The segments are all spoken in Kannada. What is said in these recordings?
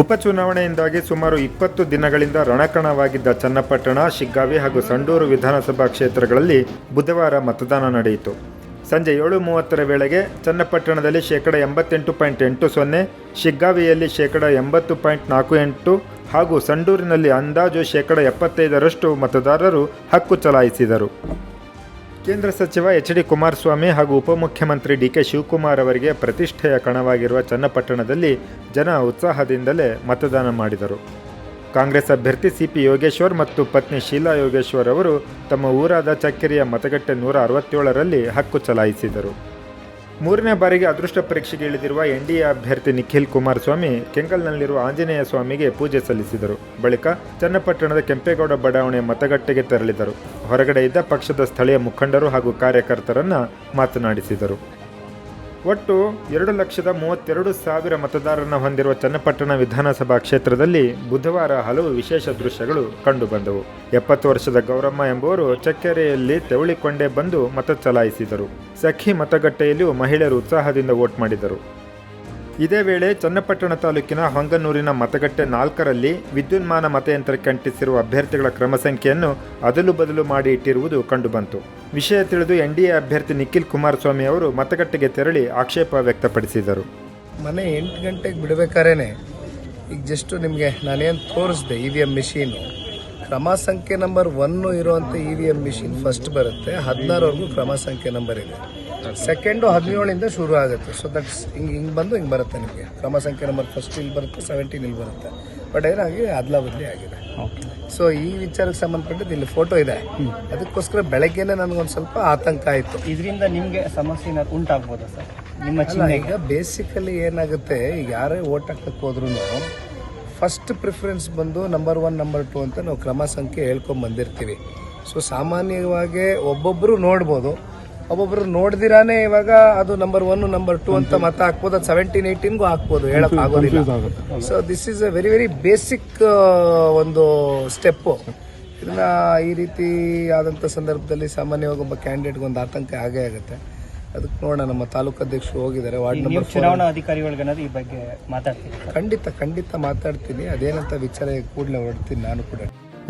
ಉಪಚುನಾವಣೆಯಿಂದಾಗಿ ಸುಮಾರು ಇಪ್ಪತ್ತು ದಿನಗಳಿಂದ ರಣಕಣವಾಗಿದ್ದ ಚನ್ನಪಟ್ಟಣ, ಶಿಗ್ಗಾವಿ ಹಾಗೂ ಸಂಡೂರು ವಿಧಾನಸಭಾ ಕ್ಷೇತ್ರಗಳಲ್ಲಿ ಬುಧವಾರ ಮತದಾನ ನಡೆಯಿತು. ಸಂಜೆ ಏಳು ಮೂವತ್ತರ ವೇಳೆಗೆ ಚನ್ನಪಟ್ಟಣದಲ್ಲಿ ಶೇಕಡ ಎಂಬತ್ತೆಂಟು ಪಾಯಿಂಟ್ ಎಂಟು ಸೊನ್ನೆ, ಶಿಗ್ಗಾವಿಯಲ್ಲಿ ಶೇಕಡ ಎಂಬತ್ತು ಪಾಯಿಂಟ್ ನಾಲ್ಕು ಎಂಟು ಹಾಗೂ ಸಂಡೂರಿನಲ್ಲಿ ಅಂದಾಜು ಶೇಕಡ ಎಪ್ಪತ್ತೈದರಷ್ಟು ಮತದಾರರು ಹಕ್ಕು ಚಲಾಯಿಸಿದರು. ಕೇಂದ್ರ ಸಚಿವ ಎಚ್ ಡಿ ಕುಮಾರಸ್ವಾಮಿ ಹಾಗೂ ಉಪಮುಖ್ಯಮಂತ್ರಿ ಡಿ ಕೆ ಶಿವಕುಮಾರ್ ಅವರಿಗೆ ಪ್ರತಿಷ್ಠೆಯ ಕಣವಾಗಿರುವ ಚನ್ನಪಟ್ಟಣದಲ್ಲಿ ಜನ ಉತ್ಸಾಹದಿಂದಲೇ ಮತದಾನ ಮಾಡಿದರು. ಕಾಂಗ್ರೆಸ್ ಅಭ್ಯರ್ಥಿ ಸಿಪಿ ಯೋಗೇಶ್ವರ್ ಮತ್ತು ಪತ್ನಿ ಶೀಲಾ ಯೋಗೇಶ್ವರ್ ಅವರು ತಮ್ಮ ಊರಾದ ಚಕ್ಕೆರೆಯ ಮತಗಟ್ಟೆ ನೂರ ಅರವತ್ತೇಳರಲ್ಲಿ ಹಕ್ಕು ಚಲಾಯಿಸಿದರು. ಮೂರನೇ ಬಾರಿಗೆ ಅದೃಷ್ಟ ಪರೀಕ್ಷೆಗೆ ಇಳಿದಿರುವ ಎನ್ಡಿಎ ಅಭ್ಯರ್ಥಿ ನಿಖಿಲ್ ಕುಮಾರಸ್ವಾಮಿ ಕೆಂಗಲ್ನಲ್ಲಿರುವ ಆಂಜನೇಯ ಸ್ವಾಮಿಗೆ ಪೂಜೆ ಸಲ್ಲಿಸಿದರು. ಬಳಿಕ ಚನ್ನಪಟ್ಟಣದ ಕೆಂಪೇಗೌಡ ಬಡಾವಣೆ ಮತಗಟ್ಟೆಗೆ ತೆರಳಿದರು. ಹೊರಗಡೆ ಇದ್ದ ಪಕ್ಷದ ಸ್ಥಳೀಯ ಮುಖಂಡರು ಹಾಗೂ ಕಾರ್ಯಕರ್ತರನ್ನ ಮಾತನಾಡಿಸಿದರು. ಒಟ್ಟು ಎರಡು ಲಕ್ಷದ ಮೂವತ್ತೆರಡು ಸಾವಿರ ಮತದಾರರನ್ನು ಹೊಂದಿರುವ ಚನ್ನಪಟ್ಟಣ ವಿಧಾನಸಭಾ ಕ್ಷೇತ್ರದಲ್ಲಿ ಬುಧವಾರ ಹಲವು ವಿಶೇಷ ದೃಶ್ಯಗಳು ಕಂಡುಬಂದವು. ಎಪ್ಪತ್ತು ವರ್ಷದ ಗೌರಮ್ಮ ಎಂಬುವರು ಚಕ್ಕೆರೆಯಲ್ಲಿ ತೆವಳಿಕೊಂಡೇ ಬಂದು ಮತ ಚಲಾಯಿಸಿದರು. ಸಖಿ ಮತಗಟ್ಟೆಯಲ್ಲಿಯೂ ಮಹಿಳೆಯರು ಉತ್ಸಾಹದಿಂದ ವೋಟ್ ಮಾಡಿದರು. ಇದೇ ವೇಳೆ ಚನ್ನಪಟ್ಟಣ ತಾಲೂಕಿನ ಹೊಂಗನೂರಿನ ಮತಗಟ್ಟೆ ನಾಲ್ಕರಲ್ಲಿ ವಿದ್ಯುನ್ಮಾನ ಮತಯಂತ್ರಕ್ಕೆ ಅಂಟಿಸಿರುವ ಅಭ್ಯರ್ಥಿಗಳ ಕ್ರಮ ಸಂಖ್ಯೆಯನ್ನು ಅದಲು ಬದಲು ಮಾಡಿ ಇಟ್ಟಿರುವುದು ಕಂಡುಬಂತು. ವಿಷಯ ತಿಳಿದು ಎನ್ಡಿಎ ಅಭ್ಯರ್ಥಿ ನಿಖಿಲ್ ಕುಮಾರಸ್ವಾಮಿ ಅವರು ಮತಗಟ್ಟೆಗೆ ತೆರಳಿ ಆಕ್ಷೇಪ ವ್ಯಕ್ತಪಡಿಸಿದರು. ಮನೆ ಎಂಟು ಗಂಟೆಗೆ ಬಿಡಬೇಕಾರೇನೆ? ಈಗ ಜಸ್ಟ್ ನಿಮಗೆ ನಾನೇನು ತೋರಿಸ್ದೆ ಇ ವಿ ಎಂ ಮಿಷಿನು. ಕ್ರಮ ಸಂಖ್ಯೆ ನಂಬರ್ ಒನ್ನು ಇರುವಂಥ E V M machine first ಬರುತ್ತೆ. ಹದಿನಾರವರೆಗೂ ಕ್ರಮ ಸಂಖ್ಯೆ ನಂಬರ್ ಇದೆ. ಸೆಕೆಂಡು ಹದಿನೇಳಿಂದ ಶುರು ಆಗುತ್ತೆ. ಸೊ ದಟ್ಸ್ ಹಿಂಗೆ ಹಿಂಗೆ ಬಂದು ಹಿಂಗೆ ಬರುತ್ತೆ ನಿಮಗೆ. ಕ್ರಮ ಸಂಖ್ಯೆ ನಂಬರ್ ಫಸ್ಟ್ ಇಲ್ಲಿ ಬರುತ್ತೆ ಸೆವೆಂಟೀನ್ ಇಲ್ಲಿ ಬರುತ್ತೆ. ಬಟ್ ಏನಾಗಿ ಅದ್ಲಾ ಬದಲಿ ಆಗಿದೆ. ಸೊ ಈ ವಿಚಾರಕ್ಕೆ ಸಂಬಂಧಪಟ್ಟಿದ್ದು ಇಲ್ಲಿ ಫೋಟೋ ಇದೆ. ಅದಕ್ಕೋಸ್ಕರ ಬೆಳಗ್ಗೆನೆ ನನಗೊಂದು ಸ್ವಲ್ಪ ಆತಂಕ ಆಯಿತು. ಇದರಿಂದ ನಿಮಗೆ ಸಮಸ್ಯೆ ಉಂಟಾಗ್ಬೋದಾ ಸರ್? ನಿಮ್ಮ ಈಗ ಬೇಸಿಕಲಿ ಏನಾಗುತ್ತೆ ಈಗ ಯಾರೇ ಓಟ್ ಹಾಕಕ್ಕೆ ಹೋದ್ರೂ ಫಸ್ಟ್ ಪ್ರಿಫರೆನ್ಸ್ ಬಂದು ನಂಬರ್ ಒನ್ ನಂಬರ್ ಟು ಅಂತ ನಾವು ಕ್ರಮ ಸಂಖ್ಯೆ ಹೇಳ್ಕೊಂಡ್ ಬಂದಿರ್ತೀವಿ. ಸೊ ಸಾಮಾನ್ಯವಾಗಿ ಒಬ್ಬೊಬ್ಬರು ನೋಡ್ಬೋದು. ಒಬ್ಬೊಬ್ರು ನೋಡಿದಿರಾನೇ ಇವಾಗ ಅದು ನಂಬರ್ ಒನ್ ನಂಬರ್ ಟೂ ಅಂತ ಮತ ಹಾಕ್ಬೋದು. ಅದು ಸೆವೆಂಟೀನ್ ಏಯ್ಟೀನ್ಗೂ ಹಾಕ್ಬೋದು. ಹೇಳಕ್ ಆಗೋದಿಲ್ಲ. So this is a very very basic ಒಂದು ಸ್ಟೆಪ್ಪು ಇದನ್ನ ಈ ರೀತಿ ಆದಂಥ ಸಂದರ್ಭದಲ್ಲಿ ಸಾಮಾನ್ಯವಾಗಿ ಒಬ್ಬ ಕ್ಯಾಂಡಿಡೇಟ್ಗೆ ಒಂದು ಆತಂಕ ಆಗೇ ಆಗುತ್ತೆ. ಅದಕ್ಕೆ ನೋಡೋಣ. ನಮ್ಮ ತಾಲೂಕು ಅಧ್ಯಕ್ಷರು ಹೋಗಿದ್ದಾರೆ. ವಾರ್ಡ್ ನಂಬರ್ ಚುನಾವಣಾ ಅಧಿಕಾರಿಗಳಿಗೇನಾದ್ರು ಈ ಬಗ್ಗೆ ಮಾತಾಡ್ತೀನಿ. ಖಂಡಿತ ಖಂಡಿತ ಮಾತಾಡ್ತೀನಿ. ಅದೇನಂತ ವಿಚಾರ ಕೂಡಲೇ ಹೊರಡ್ತೀನಿ ನಾನು ಕೂಡ.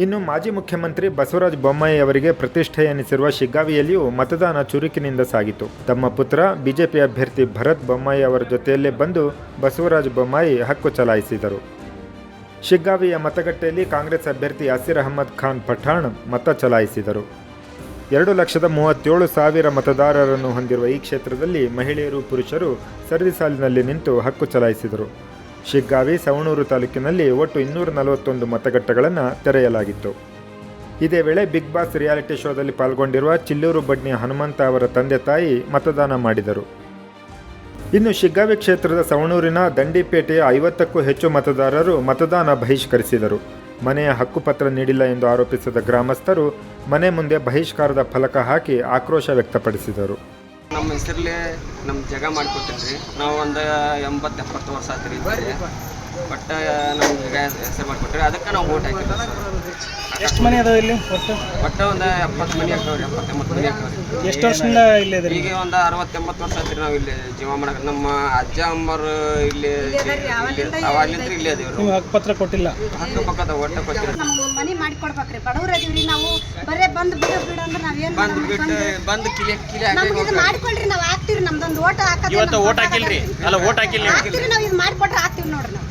ಇನ್ನು ಮಾಜಿ ಮುಖ್ಯಮಂತ್ರಿ ಬಸವರಾಜ ಬೊಮ್ಮಾಯಿ ಅವರಿಗೆ ಪ್ರತಿಷ್ಠೆ ಎನಿಸಿರುವ ಶಿಗ್ಗಾವಿಯಲ್ಲಿಯೂ ಮತದಾನ ಚುರುಕಿನಿಂದ ಸಾಗಿತು. ತಮ್ಮ ಪುತ್ರ, ಬಿಜೆಪಿ ಅಭ್ಯರ್ಥಿ ಭರತ್ ಬೊಮ್ಮಾಯಿ ಅವರ ಜೊತೆಯಲ್ಲೇ ಬಂದು ಬಸವರಾಜ ಬೊಮ್ಮಾಯಿ ಹಕ್ಕು ಚಲಾಯಿಸಿದರು. ಶಿಗ್ಗಾವಿಯ ಮತಗಟ್ಟೆಯಲ್ಲಿ ಕಾಂಗ್ರೆಸ್ ಅಭ್ಯರ್ಥಿ ಆಸಿರ್ ಅಹಮದ್ ಖಾನ್ ಪಠಾಣ್ ಮತ ಚಲಾಯಿಸಿದರು. ಎರಡು ಲಕ್ಷದ ಮೂವತ್ತೇಳು ಸಾವಿರ ಮತದಾರರನ್ನು ಹೊಂದಿರುವ ಈ ಕ್ಷೇತ್ರದಲ್ಲಿ ಮಹಿಳೆಯರು, ಪುರುಷರು ಸರದಿ ಸಾಲಿನಲ್ಲಿ ನಿಂತು ಹಕ್ಕು ಚಲಾಯಿಸಿದರು. ಶಿಗ್ಗಾವಿ, ಸವಣೂರು ತಾಲೂಕಿನಲ್ಲಿ ಒಟ್ಟು ಇನ್ನೂರ ನಲವತ್ತೊಂದು ಮತಗಟ್ಟೆಗಳನ್ನು ತೆರೆಯಲಾಗಿತ್ತು. ಇದೇ ವೇಳೆ ಬಿಗ್ ಬಾಸ್ ರಿಯಾಲಿಟಿ ಶೋದಲ್ಲಿ ಪಾಲ್ಗೊಂಡಿರುವ ಚಿಲ್ಲೂರು ಬಡ್ನಿ ಹನುಮಂತ ಅವರ ತಂದೆ ತಾಯಿ ಮತದಾನ ಮಾಡಿದರು. ಇನ್ನು ಶಿಗ್ಗಾವಿ ಕ್ಷೇತ್ರದ ಸವಣೂರಿನ ದಂಡಿಪೇಟೆಯ ಐವತ್ತಕ್ಕೂ ಹೆಚ್ಚು ಮತದಾರರು ಮತದಾನ ಬಹಿಷ್ಕರಿಸಿದರು. ಮನೆಯ ಹಕ್ಕುಪತ್ರ ನೀಡಿಲ್ಲ ಎಂದು ಆರೋಪಿಸಿದ ಗ್ರಾಮಸ್ಥರು ಮನೆ ಮುಂದೆ ಬಹಿಷ್ಕಾರದ ಫಲಕ ಹಾಕಿ ಆಕ್ರೋಶ ವ್ಯಕ್ತಪಡಿಸಿದರು. ನಮ್ಮ ಹೆಸರಲ್ಲಿ ನಮ್ಮ ಜಾಗ ರೀ ನಾವು ಒಂದು ಎಂಬತ್ತು ಎಪ್ಪತ್ತು ವರ್ಷ ರೀ ಇದ್ರಿ ಬಟ್ ನಮ್ಗೆ ಹೆಸರು ಮಾಡಿಕೊಟ್ರಿ ಅದಕ್ಕೆ ನಾವು ಓಟ್ ಹಾಕಿದ್ವಿ ಎಷ್ಟು ಮನೆ ಅದಾವ ಇಲ್ಲಿ ಒಟ್ಟು? ಒಟ್ಟು ಒಂದು ಎಪ್ಪತ್ತು ಮನೆ ಹಾಕವ್ರಿ ಎಪ್ಪತ್ತೆಂಬತ್ತು ಮನೆ ಹಾಕವ್ರಿ ಎಷ್ಟು ವರ್ಷದಿಂದ ಇಲ್ಲಿ ಇದ್ರಿ ಈಗ ಒಂದು ಅರವತ್ತೆಂಬತ್ತು ವರ್ಷ ಆತ್ರಿ ನಾವು ಇಲ್ಲಿ ಜೀವ ಮಾಡಕ್ಕೆ ನಮ್ಮ ಅಜ್ಜ ಅಮ್ಮರು ಇಲ್ಲಿ ಅವಾಗಿಂದ ಇಲ್ಲೇ ಅದೇವ್ರಿ. ನಿಮ್ಗೆ ಹಕ್ಕುಪತ್ರ ಕೊಟ್ಟಿಲ್ಲ? ಹಕ್ಕ ಪಕ್ಕದ ಒಟ್ಟ ನಮ್ಗೆ ಮನಿ ಮಾಡಿಕೊಡ್ಬೇಕ್ರಿ. ಬಡವ್ರು ಅದೀವ್ರಿ ನಾವು. ಬರೇ ಬಂದ್ ಬಿಡ ಬಿಡು ಅಂದ್ರೆ ನಾವೇನ್ ಬಂದು ಬಿಟ್ಟು ಬಂದು ಕಿಲಿ ಕಿಲಿ ಹಾಕಿ ನಮ್ಗೆ ಇದು ಮಾಡ್ಕೊಳ್ರಿ ನಾವು ಹಾಕ್ತಿವ್ರಿ. ನಮ್ದೊಂದು ಓಟ್ ಹಾಕತ್ತೆ ಇವತ್ತು ಓಟ್ ಹಾಕಿಲ್ರಿ? ಅಲ್ಲ ಓಟ್ ಹಾಕಿಲ್ಲ ನಾವು ಇದು ಮಾಡಿಕೊಟ್ರೆ ಹಾಕ್ತಿವಿ ನೋಡ್ರಿ ನಾವು.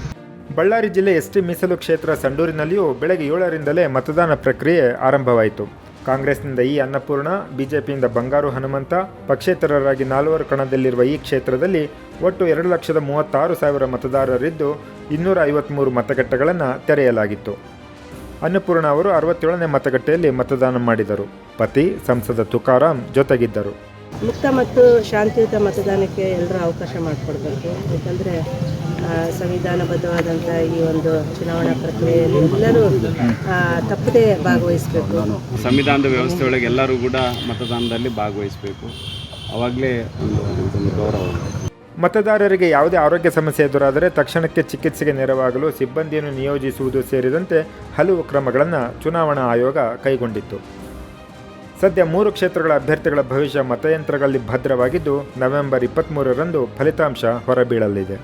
ಬಳ್ಳಾರಿ ಜಿಲ್ಲೆ ಎಸ್ ಟಿ ಮೀಸಲು ಕ್ಷೇತ್ರ ಸಂಡೂರಿನಲ್ಲಿಯೂ ಬೆಳಗ್ಗೆ ಏಳರಿಂದಲೇ ಮತದಾನ ಪ್ರಕ್ರಿಯೆ ಆರಂಭವಾಯಿತು. ಕಾಂಗ್ರೆಸ್ನಿಂದ ಈ ಅನ್ನಪೂರ್ಣ, ಬಿಜೆಪಿಯಿಂದ ಬಂಗಾರು ಹನುಮಂತ, ಪಕ್ಷೇತರರಾಗಿ ನಾಲ್ವರು ಕಣದಲ್ಲಿರುವ ಈ ಕ್ಷೇತ್ರದಲ್ಲಿ ಒಟ್ಟು ಎರಡು ಲಕ್ಷದ ಮೂವತ್ತಾರು ಸಾವಿರ ಮತದಾರರಿದ್ದು ಇನ್ನೂರ ಐವತ್ತ್ಮೂರು ಮತಗಟ್ಟೆಗಳನ್ನು ತೆರೆಯಲಾಗಿತ್ತು. ಅನ್ನಪೂರ್ಣ ಅವರು ಅರವತ್ತೇಳನೇ ಮತಗಟ್ಟೆಯಲ್ಲಿ ಮತದಾನ ಮಾಡಿದರು. ಪತಿ, ಸಂಸದ ತುಕಾರಾಂ ಜೊತೆಗಿದ್ದರು. ಮುಕ್ತ ಮತ್ತು ಶಾಂತಿಯುತ ಮತದಾನಕ್ಕೆ ಎಲ್ಲರೂ ಅವಕಾಶ ಮಾಡಿಕೊಡ್ಬೇಕು. ಯಾಕಂದರೆ ಸಂವಿಧಾನಬದ್ಧವಾದಂಥ ಈ ಒಂದು ಚುನಾವಣಾ ಪ್ರಕ್ರಿಯೆಯಲ್ಲಿ ಎಲ್ಲರೂ ತಪ್ಪದೇ ಭಾಗವಹಿಸಬೇಕು. ಸಂವಿಧಾನದ ವ್ಯವಸ್ಥೆ ಒಳಗೆ ಎಲ್ಲರೂ ಕೂಡ ಮತದಾನದಲ್ಲಿ ಭಾಗವಹಿಸಬೇಕು. ಅವಾಗಲೇ ಒಂದು ಗೌರವ ಮತದಾರರಿಗೆ ಯಾವುದೇ ಆರೋಗ್ಯ ಸಮಸ್ಯೆ ಎದುರಾದರೆ ತಕ್ಷಣಕ್ಕೆ ಚಿಕಿತ್ಸೆಗೆ ನೆರವಾಗಲು ಸಿಬ್ಬಂದಿಯನ್ನು ನಿಯೋಜಿಸುವುದು ಸೇರಿದಂತೆ ಹಲವು ಕ್ರಮಗಳನ್ನು ಚುನಾವಣಾ ಆಯೋಗ ಕೈಗೊಂಡಿತ್ತು. ಸದ್ಯ ಮೂರು ಕ್ಷೇತ್ರಗಳ ಅಭ್ಯರ್ಥಿಗಳ ಭವಿಷ್ಯ ಮತಯಂತ್ರಗಳಲ್ಲಿ ಭದ್ರವಾಗಿದ್ದು ನವೆಂಬರ್ ಇಪ್ಪತ್ತ್ಮೂರರಂದು ಫಲಿತಾಂಶ ಹೊರಬೀಳಲಿದೆ.